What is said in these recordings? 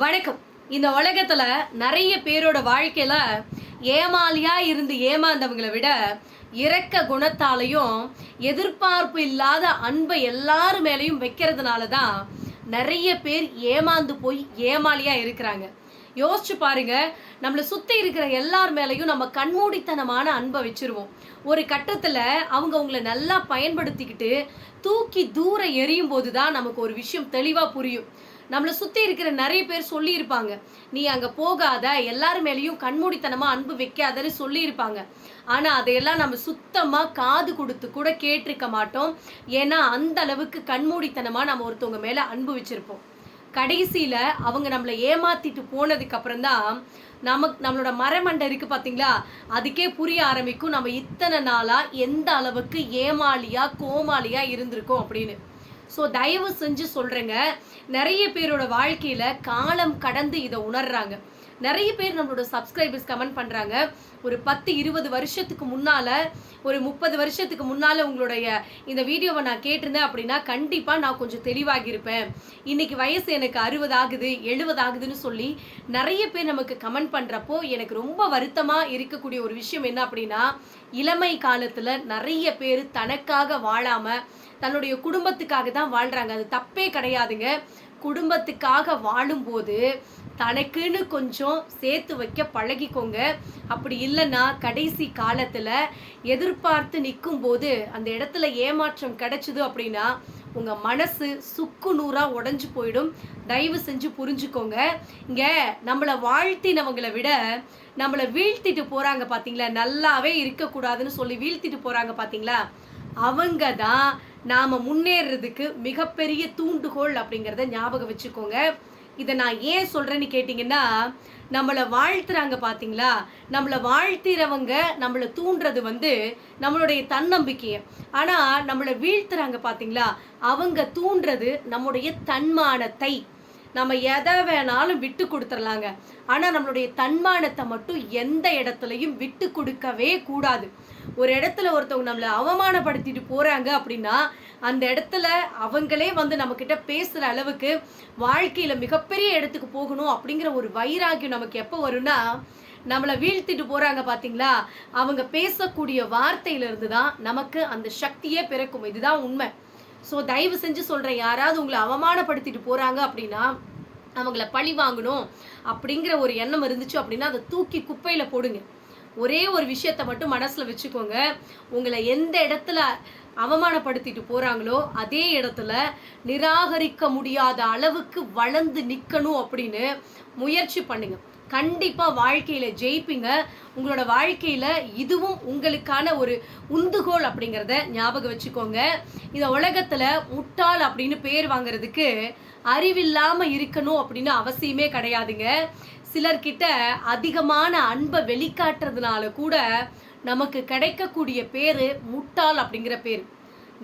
வணக்கம். இந்த உலகத்துல நிறைய பேரோட வாழ்க்கையில ஏமாலியா இருந்து ஏமாந்தவங்களை விட இரக்க குணத்தாலையும் எதிர்பார்ப்பு இல்லாத அன்பை எல்லார் மேலேயும் வைக்கிறதுனால தான் நிறைய பேர் ஏமாந்து போய் ஏமாலியா இருக்கிறாங்க. யோசிச்சு பாருங்க நம்மளை சுத்தி இருக்கிற எல்லார் மேலேயும் நம்ம கண்மூடித்தனமான அன்பை வச்சிருவோம். ஒரு கட்டத்துல அவங்க உங்களை நல்லா பயன்படுத்திக்கிட்டு தூக்கி தூர எரியும் போது தான் நமக்கு ஒரு விஷயம் தெளிவா புரியும். நம்மளை சுற்றி இருக்கிற நிறைய பேர் சொல்லியிருப்பாங்க. நீ அங்கே போகாத எல்லார் மேலேயும் கண்மூடித்தனமாக அன்பு வைக்காதன்னு சொல்லியிருப்பாங்க. ஆனால் அதையெல்லாம் நம்ம சுத்தமாக காது கொடுத்து கூட கேட்டிருக்க மாட்டோம். ஏன்னா அந்த அளவுக்கு கண்மூடித்தனமாக நம்ம ஒருத்தவங்க மேலே அன்பு வச்சுருப்போம். கடைசியில் அவங்க நம்மளை ஏமாத்திட்டு போனதுக்கு அப்புறம் தான் நமக்கு நம்மளோட மரமண்டை இருக்கு பார்த்தீங்களா அதுக்கே புரிய ஆரம்பிக்கும். நம்ம இத்தனை நாளாக எந்த அளவுக்கு ஏமாளியாக கோமாளியாக இருந்திருக்கோம் அப்படின்னு. ஸோ தயவு செஞ்சு சொல்கிறேங்க நிறைய பேரோட வாழ்க்கையில் காலம் கடந்து இதை உணர்றாங்க. நிறைய பேர் நம்மளோட சப்ஸ்கிரைபர்ஸ் கமெண்ட் பண்ணுறாங்க ஒரு பத்து இருபது வருஷத்துக்கு முன்னால் ஒரு முப்பது வருஷத்துக்கு முன்னால் உங்களுடைய இந்த வீடியோவை நான் கேட்டிருந்தேன் அப்படின்னா கண்டிப்பாக நான் கொஞ்சம் தெளிவாகியிருப்பேன். இன்னைக்கு வயசு எனக்கு அறுபது ஆகுது எழுபது ஆகுதுன்னு சொல்லி நிறைய பேர் நமக்கு கமெண்ட் பண்ணுறப்போ எனக்கு ரொம்ப வருத்தமாக இருக்கக்கூடிய ஒரு விஷயம் என்ன அப்படின்னா இளமை காலத்தில் நிறைய பேர் தனக்காக வாழாமல் தன்னுடைய குடும்பத்துக்காக தான் வாழ்றாங்க. அது தப்பே கிடையாதுங்க. குடும்பத்துக்காக வாழும்போது தனக்குன்னு கொஞ்சம் சேர்த்து வைக்க பழகிக்கோங்க. அப்படி இல்லைன்னா கடைசி காலத்தில் எதிர்பார்த்து நிற்கும் போது அந்த இடத்துல ஏமாற்றம் கிடைச்சிது அப்படின்னா உங்க மனசு சுக்கு நூறா உடஞ்சு போயிடும். தயவு செஞ்சு புரிஞ்சுக்கோங்க. இங்க நம்மளை வாழ்த்தினவங்களை விட நம்மளை வீழ்த்திட்டு போறாங்க பாத்தீங்களா? நல்லாவே இருக்கக்கூடாதுன்னு சொல்லி வீழ்த்திட்டு போறாங்க பாத்தீங்களா? அவங்க தான் நாம் முன்னேறதுக்கு மிகப்பெரிய தூண்டுகோல் அப்படிங்கிறத ஞாபகம் வச்சுக்கோங்க. இதை நான் ஏன் சொல்கிறேன்னு கேட்டிங்கன்னா நம்மளை வாழ்த்துறாங்க பார்த்தீங்களா நம்மளை வாழ்த்திறவங்க நம்மளை தூண்டுறது வந்து நம்மளுடைய தன்னம்பிக்கையை. ஆனால் நம்மளை வீழ்த்துறாங்க பார்த்தீங்களா அவங்க தூண்டுறது நம்முடைய தன்மானத்தை. நம்ம எதை வேணாலும் விட்டு கொடுத்துடலாங்க ஆனால் நம்மளுடைய தன்மானத்தை மட்டும் எந்த இடத்துலையும் விட்டு கொடுக்கவே கூடாது. ஒரு இடத்துல ஒருத்தவங்க நம்மளை அவமானப்படுத்திட்டு போகிறாங்க அப்படின்னா அந்த இடத்துல அவங்களே வந்து நம்மக்கிட்ட பேசுகிற அளவுக்கு வாழ்க்கையில் மிகப்பெரிய இடத்துக்கு போகணும் அப்படிங்கிற ஒரு வைராகியம் நமக்கு எப்போ வரும்னா நம்மளை வீழ்த்திட்டு போகிறாங்க பார்த்தீங்களா அவங்க பேசக்கூடிய வார்த்தையில இருந்து தான் நமக்கு அந்த சக்தியே பிறக்கும். இதுதான் உண்மை. ஸோ தயவு செஞ்சு சொல்கிறேன் யாராவது உங்களை அவமானப்படுத்திட்டு போகிறாங்க அப்படின்னா அவங்கள பழி வாங்கணும் அப்படிங்கிற ஒரு எண்ணம் இருந்துச்சு அப்படின்னா அதை தூக்கி குப்பையில் போடுங்க. ஒரே ஒரு விஷயத்த மட்டும் மனசில் வச்சுக்கோங்க. உங்களை எந்த இடத்துல அவமானப்படுத்திட்டு போகிறாங்களோ அதே இடத்துல நிராகரிக்க முடியாத அளவுக்கு வளர்ந்து நிற்கணும் அப்படின்னு முயற்சி பண்ணுங்கள் கண்டிப்பாக வாழ்க்கையில் ஜெயிப்பீங்க. உங்களோட வாழ்க்கையில் இதுவும் உங்களுக்கான ஒரு உந்துகோல் அப்படிங்கிறத ஞாபகம் வச்சுக்கோங்க. இந்த உலகத்தில் முட்டாள் அப்படின்னு பேர் வாங்குறதுக்கு அறிவில்லாமல் இருக்கணும் அப்படின்னு அவசியமே கிடையாதுங்க. சிலர்கிட்ட அதிகமான அன்பை வெளிக்காட்டுறதுனால கூட நமக்கு கிடைக்கக்கூடிய பேர் முட்டாள் அப்படிங்கிற பேர்.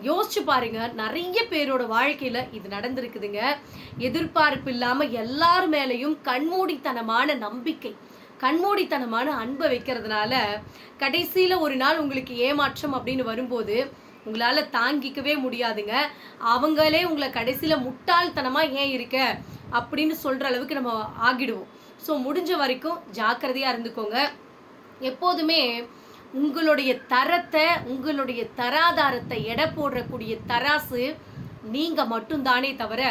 யோசிச்சு பாருங்க நிறைய பேரோட வாழ்க்கையில இது நடந்திருக்குதுங்க. எதிர்பார்ப்பு இல்லாம எல்லார் மேலையும் கண்மூடித்தனமான நம்பிக்கை கண்மூடித்தனமான அன்பை வைக்கிறதுனால கடைசியில ஒரு நாள் உங்களுக்கு ஏமாற்றம் அப்படின்னு வரும்போது உங்களால தாங்கிக்கவே முடியாதுங்க. அவங்களே உங்களை கடைசியில முட்டாள்தனமா ஏன் இருக்க அப்படின்னு சொல்ற அளவுக்கு நம்ம ஆகிடுவோம். ஸோ முடிஞ்ச வரைக்கும் ஜாக்கிரதையா இருந்துக்கோங்க. எப்போதுமே உங்களுடைய தரத்தை உங்களுடைய தராதாரத்தை எடை போடுறக்கூடிய தராசு நீங்கள் மட்டும்தானே தவிர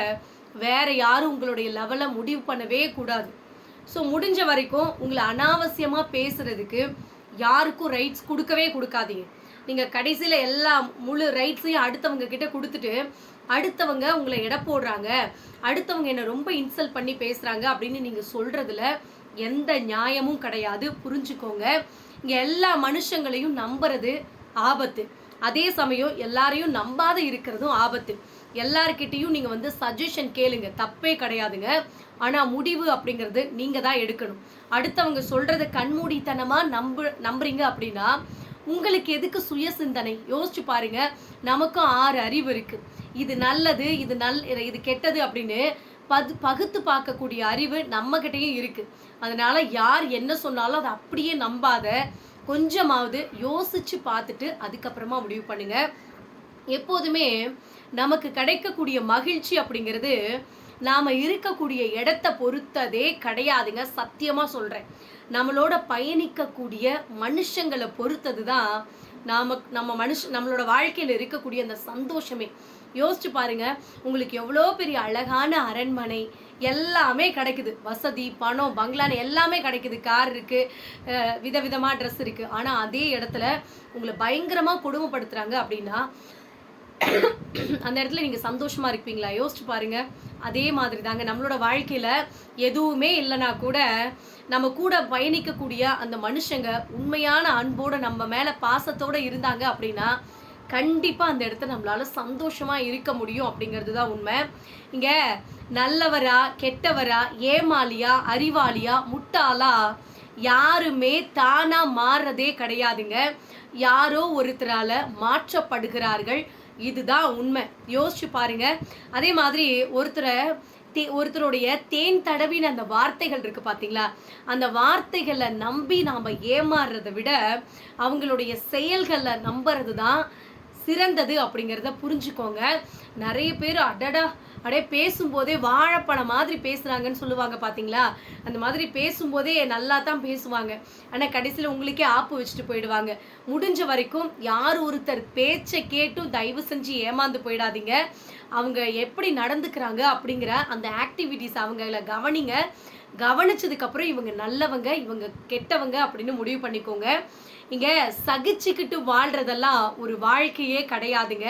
வேற யாரும் உங்களுடைய லெவலை முடிவு பண்ணவே கூடாது. ஸோ முடிஞ்ச வரைக்கும் உங்களை அனாவசியமாக பேசுகிறதுக்கு யாருக்கும் ரைட்ஸ் கொடுக்கவே கொடுக்காதீங்க. நீங்கள் கடைசியில் எல்லா முழு ரைட்ஸையும் அடுத்தவங்க கிட்ட கொடுத்துட்டு அடுத்தவங்க உங்களை எடை போடுறாங்க அடுத்தவங்க என்னை ரொம்ப இன்சல்ட் பண்ணி பேசுகிறாங்க அப்படின்னு நீங்கள் சொல்கிறதுல எந்த நியாயமும் கிடையாது. புரிஞ்சுக்கோங்க. எல்லா மனுஷங்களையும் நம்புறது ஆபத்து. அதே சமயம் எல்லாரையும் நம்பாத இருக்கிறதும் ஆபத்து. எல்லார்கிட்டையும் நீங்க வந்து சஜஷன் கேளுங்க. தப்பே கிடையாதுங்க. ஆனா முடிவு அப்படிங்கிறது நீங்க தான் எடுக்கணும். அடுத்தவங்க சொல்றத கண்மூடித்தனமா நம்பு நம்புறீங்க அப்படின்னா உங்களுக்கு எதுக்கு சுய சிந்தனை? யோசிச்சு பாருங்க. நமக்கும் ஆறு அறிவு இருக்கு. இது நல்லது இது நல் இது கெட்டது அப்படின்னு பது பகுத்து பார்க்கக்கூடிய அறிவு நம்ம இருக்குது இருக்கு. அதனால யார் என்ன சொன்னாலும் அதை அப்படியே நம்பாத கொஞ்சமாவது யோசிச்சு பார்த்துட்டு அதுக்கப்புறமா முடிவு பண்ணுங்க. எப்போதுமே நமக்கு கிடைக்கக்கூடிய மகிழ்ச்சி அப்படிங்கிறது நாம் இருக்கக்கூடிய இடத்த பொறுத்ததே கிடையாதுங்க. சத்தியமாக சொல்கிறேன் நம்மளோட பயணிக்கக்கூடிய மனுஷங்களை பொறுத்தது தான் நாம நம்ம மனுஷ நம்மளோட வாழ்க்கையில் இருக்கக்கூடிய அந்த சந்தோஷமே. யோசிச்சு பாருங்க. உங்களுக்கு எவ்வளோ பெரிய அழகான அரண்மனை எல்லாமே கிடைக்குது. வசதி பணம் பங்களான்னு எல்லாமே கிடைக்குது. கார் இருக்கு அஹ் விதவிதமா ட்ரெஸ் இருக்கு. ஆனா அதே இடத்துல உங்களை பயங்கரமா கொடுமைப்படுத்துறாங்க அப்படின்னா அந்த இடத்துல நீங்க சந்தோஷமா இருப்பீங்களா? யோசிச்சு பாருங்க. அதே மாதிரி தாங்க நம்மளோட வாழ்க்கையில எதுவுமே இல்லைனா கூட நம்ம கூட பயணிக்கக்கூடிய அந்த மனுஷங்க உண்மையான அன்போட நம்ம மேலே பாசத்தோடு இருந்தாங்க அப்படின்னா கண்டிப்பாக அந்த இடத்த நம்மளால சந்தோஷமாக இருக்க முடியும் அப்படிங்கிறது தான் உண்மை. இங்கே நல்லவரா கெட்டவரா ஏமாலியா அறிவாளியா முட்டாளா யாருமே தானாக மாறுறதே கிடையாதுங்க. யாரோ ஒருத்தரால மாற்றப்படுகிறார்கள். இதுதான் உண்மை. யோசிச்சு பாருங்க. அதே மாதிரி ஒருத்தரை தே ஒருத்தருடைய தேன் தடவின அந்த வார்த்தைகள் இருக்கு பார்த்தீங்களா அந்த வார்த்தைகளை நம்பி நாம் ஏமாறுறதை விட அவங்களுடைய செயல்களை நம்புறது தான் சிறந்தது அப்படிங்கிறத புரிஞ்சுக்கோங்க. நிறைய பேர் அடடா அடே பேசும்போதே வாழைப்பழம் மாதிரி பேசுகிறாங்கன்னு சொல்லுவாங்க பார்த்தீங்களா அந்த மாதிரி பேசும்போதே நல்லா தான் பேசுவாங்க. ஆனால் கடைசியில் உங்களுக்கே ஆப்பு வச்சுட்டு போயிடுவாங்க. முடிஞ்ச வரைக்கும் யார் ஒருத்தர் பேச்சை கேட்டும் தயவு செஞ்சு ஏமாந்து போயிடாதீங்க. அவங்க எப்படி நடந்துக்கிறாங்க அப்படிங்கிற அந்த ஆக்டிவிட்டீஸ் அவங்கள கவனிங்க. கவனிச்சதுக்கப்புறம் இவங்க நல்லவங்க இவங்க கெட்டவங்க அப்படின்னு முடிவு பண்ணிக்கோங்க. இங்க சகிச்சுக்கிட்டு வாழ்றதெல்லாம் ஒரு வாழ்க்கையே கிடையாதுங்க.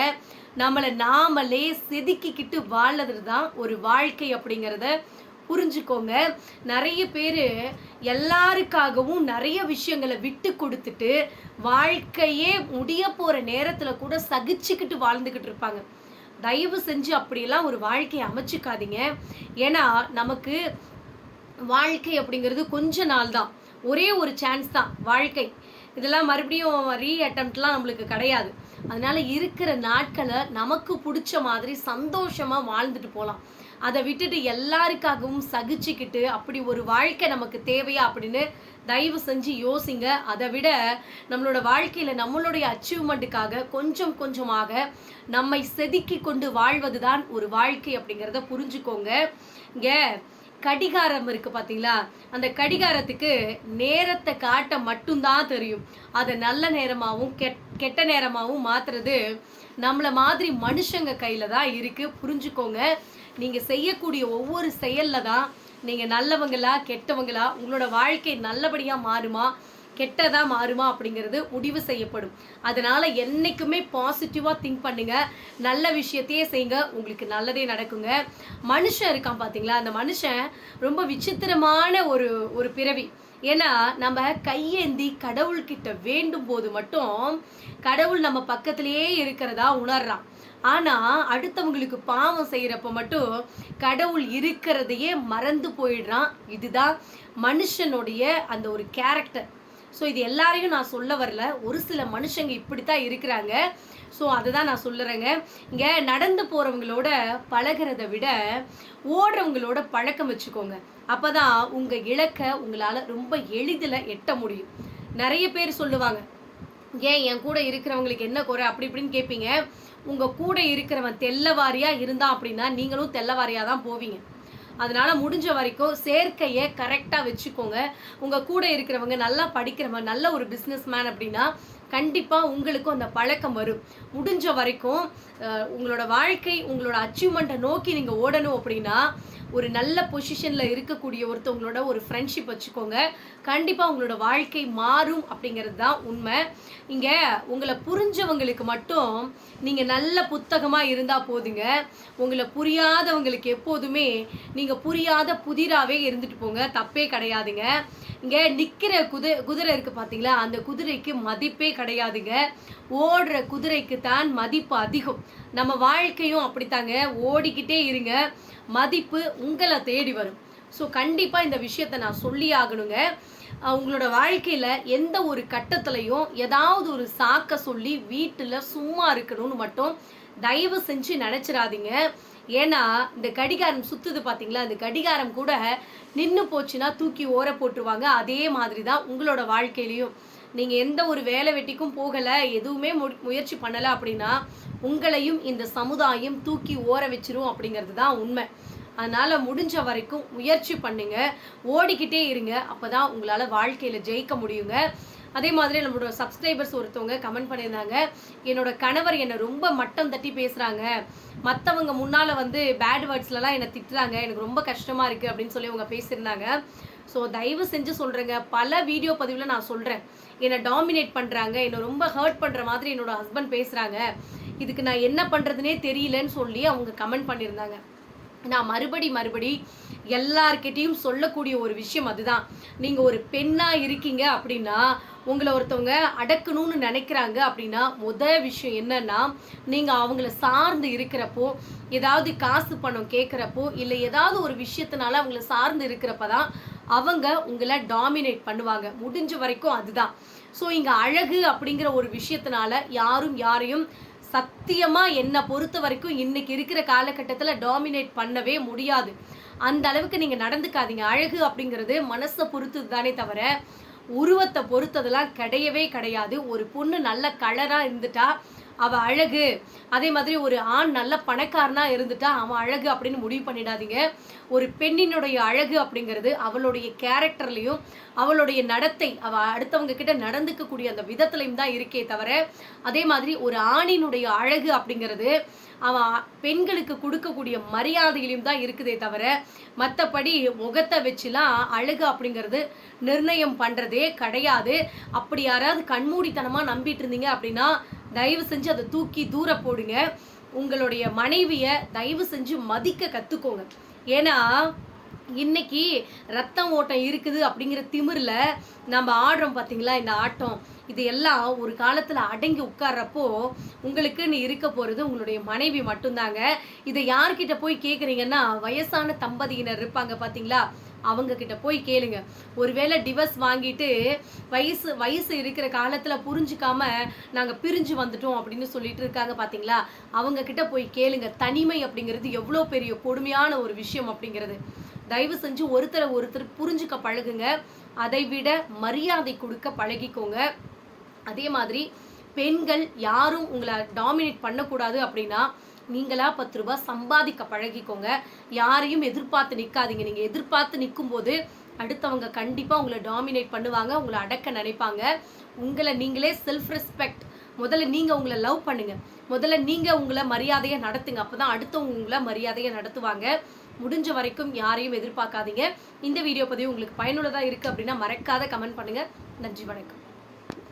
நம்மளை நாமளே செதுக்கிக்கிட்டு வாழ்றது தான் ஒரு வாழ்க்கை அப்படிங்கிறத புரிஞ்சுக்கோங்க. நிறைய பேர் எல்லாருக்காகவும் நிறைய விஷயங்களை விட்டு கொடுத்துட்டு வாழ்க்கையே முடிய போகிற நேரத்தில் கூட சகிச்சுக்கிட்டு வாழ்ந்துக்கிட்டு இருப்பாங்க. தயவு செஞ்சு அப்படியெல்லாம் ஒரு வாழ்க்கையை அமைச்சிக்காதீங்க. ஏன்னா நமக்கு வாழ்க்கை அப்படிங்கிறது கொஞ்ச நாள் தான் ஒரே ஒரு சான்ஸ் தான். வாழ்க்கை. இதெல்லாம் மறுபடியும் ரீ அட்டம்ப்ட்லாம் நம்மளுக்கு கிடையாது. அதனால இருக்கிற நாட்களை நமக்கு பிடிச்ச மாதிரி சந்தோஷமா வாழ்ந்துட்டு போகலாம் அதை விட்டுட்டு எல்லாருக்காகவும் சகிச்சுக்கிட்டு அப்படி ஒரு வாழ்க்கை நமக்கு தேவையா அப்படின்னு தயவு செஞ்சு யோசிங்க. அதை விட நம்மளோட வாழ்க்கையில நம்மளுடைய அச்சீவ்மெண்ட்டுக்காக கொஞ்சம் கொஞ்சமாக நம்மை செதுக்கி கொண்டு வாழ்வதுதான் ஒரு வாழ்க்கை அப்படிங்கிறத புரிஞ்சுக்கோங்க. இங்க கடிகாரம் இருக்கு பார்த்தீங்களா அந்த கடிகாரத்துக்கு நேரத்தை காட்ட மட்டும்தான் தெரியும். அதை நல்ல நேரமாகவும் கெட் கெட்ட நேரமாகவும் மாற்றுறது நம்மளை மாதிரி மனுஷங்க கையில் தான் இருக்கு. புரிஞ்சுக்கோங்க. நீங்கள் செய்யக்கூடிய ஒவ்வொரு செயல்ல தான் நீங்கள் நல்லவங்களா கெட்டவங்களா உங்களோட வாழ்க்கை நல்லபடியாக மாறுமா? கெட்டதாக மாறுமா அப்படிங்கிறது முடிவு செய்யப்படும். அதனால் என்றைக்குமே பாசிட்டிவாக திங்க் பண்ணுங்கள் நல்ல விஷயத்தையே செய்யுங்க. உங்களுக்கு நல்லதே நடக்குங்க. மனுஷன் இருக்கான் பார்த்தீங்களா அந்த மனுஷன் ரொம்ப விசித்திரமான ஒரு ஒரு பிறவி. ஏன்னா நம்ம கையேந்தி கடவுள்கிட்ட வேண்டும் போது மட்டும் கடவுள் நம்ம பக்கத்திலேயே இருக்கிறதா உணர்றான். ஆனால் அடுத்தவங்களுக்கு பாவம் செய்கிறப்ப மட்டும் கடவுள் இருக்கிறதையே மறந்து போயிடுறான். இதுதான் மனுஷனுடைய அந்த ஒரு கேரக்டர் ஸோ இது எல்லாரையும் நான் சொல்ல வரல. ஒரு சில மனுஷங்க இப்படித்தான் இருக்கிறாங்க. ஸோ அதுதான் நான் சொல்லுறேங்க. இங்கே நடந்து போகிறவங்களோட பழகிறத விட ஓடுறவங்களோட பழக்கம் வச்சுக்கோங்க. அப்போ தான் உங்கள் இலக்கை உங்களால் ரொம்ப எளிதில் எட்ட முடியும். நிறைய பேர் சொல்லுவாங்க ஏன் என் கூட இருக்கிறவங்களுக்கு என்ன குறை? அப்படி இப்படின்னு கேட்பீங்க. உங்கள் கூட இருக்கிறவன் தெல்லவாரியாக இருந்தான் அப்படின்னா நீங்களும் தெல்லவாரியாக தான் போவீங்க. அதனால முடிஞ்ச வரைக்கும் சேர்க்கையை கரெக்டாக வச்சுக்கோங்க. உங்கள் கூட இருக்கிறவங்க நல்லா படிக்கிறவங்க நல்ல ஒரு பிஸ்னஸ் மேன் அப்படின்னா கண்டிப்பாக உங்களுக்கும் அந்த பழக்கம் வரும். முடிஞ்ச வரைக்கும் உங்களோட வாழ்க்கை உங்களோட அச்சீவ்மெண்ட்டை நோக்கி நீங்கள் ஓடணும் அப்படின்னா ஒரு நல்ல பொசிஷனில் இருக்கக்கூடிய ஒருத்தவங்களோட ஒரு ஃப்ரெண்ட்ஷிப் வச்சுக்கோங்க. கண்டிப்பாக உங்களோட வாழ்க்கை மாறும் அப்படிங்கிறது தான் உண்மை. இங்கே உங்களை புரிஞ்சவங்களுக்கு மட்டும் நீங்கள் நல்ல புத்தகமாக இருந்தால் போதுங்க. உங்களை புரியாதவங்களுக்கு எப்போதுமே நீங்கள் புரியாத புதிராகவே இருந்துட்டு போங்க. தப்பே கிடையாதுங்க. இங்க நிக்கிற குதிரை குதிரை இருக்கு பாத்தீங்களா? அந்த குதிரைக்கு மதிப்பே கிடையாதுங்க. ஓடுற குதிரைக்கு தான் மதிப்பு அதிகம். நம்ம வாழ்க்கையும் அப்படித்தாங்க. ஓடிக்கிட்டே இருங்க. மதிப்பு உங்களை தேடி வரும். ஸோ கண்டிப்பாக இந்த விஷயத்தை நான் சொல்லி ஆகணுங்க உங்களோட வாழ்க்கையில எந்த ஒரு கட்டத்துலையும் ஏதாவது ஒரு சாக்க சொல்லி வீட்டுல சும்மா இருக்கணும்னு மட்டும் தயவு செஞ்சு நினைச்சிடாதீங்க. ஏன்னா இந்த கடிகாரம் சுத்துது பாத்தீங்களா? அந்த கடிகாரம் கூட நின்று போச்சுன்னா தூக்கி ஓர போட்டுருவாங்க. அதே மாதிரி தான் உங்களோட வாழ்க்கையிலையும். நீங்க எந்த ஒரு வேலை வெட்டிக்கும் போகல எதுவுமே மு- முயற்சி பண்ணல அப்படின்னா உங்களையும் இந்த சமுதாயம் தூக்கி ஓர வச்சிரும் அப்படிங்கிறது தான் உண்மை. அதனால் முடிஞ்ச வரைக்கும் முயற்சி பண்ணுங்க. ஓடிக்கிட்டே இருங்க. அப்பதான் உங்களால் வாழ்க்கையில் ஜெயிக்க முடியுங்க. அதே மாதிரி நம்மளோட சப்ஸ்கிரைபர்ஸ் ஒருத்தவங்க கமெண்ட் பண்ணியிருந்தாங்க. என்னோட கணவர் என்னை ரொம்ப மட்டம் தட்டி பேசுகிறாங்க மற்றவங்க முன்னால் வந்து பேட் வேர்ட்ஸ்லலாம் என்னை திட்டுறாங்க. எனக்கு ரொம்ப கஷ்டமாக இருக்குது அப்படின்னு சொல்லி அவங்க பேசியிருந்தாங்க. ஸோ தயவு செஞ்சு சொல்கிறேங்க பல வீடியோ பதிவில் நான் சொல்கிறேன் என்னை டாமினேட் பண்ணுறாங்க என்னை ரொம்ப ஹர்ட் பண்ணுற மாதிரி என்னோட ஹஸ்பண்ட் பேசுகிறாங்க இதுக்கு நான் என்ன பண்ணுறதுனே தெரியலன்னு சொல்லி அவங்க கமெண்ட் பண்ணியிருந்தாங்க. நான் மறுபடி மறுபடி எல்லார்கிட்டையும் சொல்லக்கூடிய ஒரு விஷயம் அதுதான். நீங்கள் ஒரு பெண்ணாக இருக்கீங்க அப்படின்னா உங்களை ஒருத்தவங்க அடக்கணும்னு நினைக்கிறாங்க அப்படின்னா முத விஷயம் என்னன்னா நீங்கள் அவங்கள சார்ந்து இருக்கிறப்போ ஏதாவது காசு பணம் கேட்குறப்போ இல்லை ஏதாவது ஒரு விஷயத்தினால அவங்கள சார்ந்து இருக்கிறப்ப தான் அவங்க உங்களை டாமினேட் பண்ணுவாங்க. முடிஞ்ச வரைக்கும் அதுதான். ஸோ இங்கே அழகு அப்படிங்கிற ஒரு விஷயத்தினால யாரும் யாரையும் சத்தியமாக என்னை பொறுத்த வரைக்கும் இன்னைக்கு இருக்கிற காலகட்டத்தில் டாமினேட் பண்ணவே முடியாது. அந்த அளவுக்கு நீங்கள் நடந்துக்காதீங்க. அழகு அப்படிங்கிறது மனசை பொறுத்தது தானே தவிர உருவத்தை பொறுத்ததெல்லாம் கிடையவே கிடையாது. ஒரு பொண்ணு நல்ல கலராக இருந்துட்டா அவ அழகு. அதே மாதிரி ஒரு ஆண் நல்ல பணக்காரனா இருந்துட்டா அவன் அழகு அப்படின்னு முடிவு பண்ணிடாதீங்க. ஒரு பெண்ணினுடைய அழகு அப்படிங்கிறது அவளுடைய கேரக்டர்லையும் அவளுடைய நடத்தை அவ அடுத்தவங்க கிட்ட நடந்துக்கக்கூடிய அந்த விதத்துலையும் தான் இருக்கே தவிர அதே மாதிரி ஒரு ஆணினுடைய அழகு அப்படிங்கிறது அவன் பெண்களுக்கு கொடுக்கக்கூடிய மரியாதையிலும் தான் இருக்குதே தவிர மற்றபடி முகத்தை வச்சுலாம் அழகு அப்படிங்கிறது நிர்ணயம் பண்ணுறதே கிடையாது. அப்படி யாராவது கண்மூடித்தனமாக நம்பிட்டு இருந்தீங்க அப்படின்னா தயவு செஞ்சு அதை தூக்கி தூர போடுங்க. உங்களுடைய மனைவியை தயவு செஞ்சு மதிக்க கற்றுக்கோங்க ஏன்னா இன்னைக்கு ரத்தம் ஓட்டம் இருக்குது அப்படிங்கிற திமிரில் நம்ம ஆடுறோம் பார்த்தீங்களா இந்த ஆட்டம். இது எல்லாம் ஒரு காலத்தில் அடங்கி உட்கார்றப்போ உங்களுக்குன்னு இருக்க போகிறது உங்களுடைய மனைவி மட்டும்தாங்க. இதை யார்கிட்ட போய் கேட்குறீங்கன்னா வயசான தம்பதியினர் இருப்பாங்க பார்த்தீங்களா அவங்க கிட்ட போய் கேளுங்க. ஒருவேளை டிவர்ஸ் வாங்கிட்டு வயசு வயசு இருக்கிற காலத்துல புரிஞ்சுக்காம நாங்க பிரிஞ்சு வந்துட்டோம் அப்படின்னு சொல்லிட்டு இருக்காங்க பாத்தீங்களா? அவங்க கிட்ட போய் கேளுங்க. தனிமை அப்படிங்கிறது எவ்வளோ பெரிய கொடுமையான ஒரு விஷயம் அப்படிங்கிறது. தயவு செஞ்சு ஒருத்தரை ஒருத்தர் புரிஞ்சுக்க பழகுங்க. அதை விட மரியாதை கொடுக்க பழகிக்கோங்க. அதே மாதிரி பெண்கள் யாரும் உங்களை டாமினேட் பண்ணக்கூடாது அப்படின்னா நீங்களா பத்து ரூபாய் சம்பாதிக்க பழகிக்கோங்க. யாரையும் எதிர்பார்த்து நிற்காதீங்க நீங்கள் எதிர்பார்த்து நிற்கும் போது அடுத்தவங்க கண்டிப்பாக உங்களை டாமினேட் பண்ணுவாங்க உங்களை அடக்க நினைப்பாங்க. உங்களை நீங்களே செல்ஃப் ரெஸ்பெக்ட் முதல்ல நீங்கள் உங்களை லவ் பண்ணுங்க. முதல்ல நீங்கள் உங்களை மரியாதையை நடத்துங்க. அப்பதான் அடுத்தவங்க உங்களை மரியாதையை நடத்துவாங்க. முடிஞ்ச வரைக்கும் யாரையும் எதிர்பார்க்காதீங்க. இந்த வீடியோ பதிவு உங்களுக்கு பயனுள்ளதாக இருக்குது அப்படின்னா மறக்காத கமெண்ட் பண்ணுங்கள் நன்றி வணக்கம்.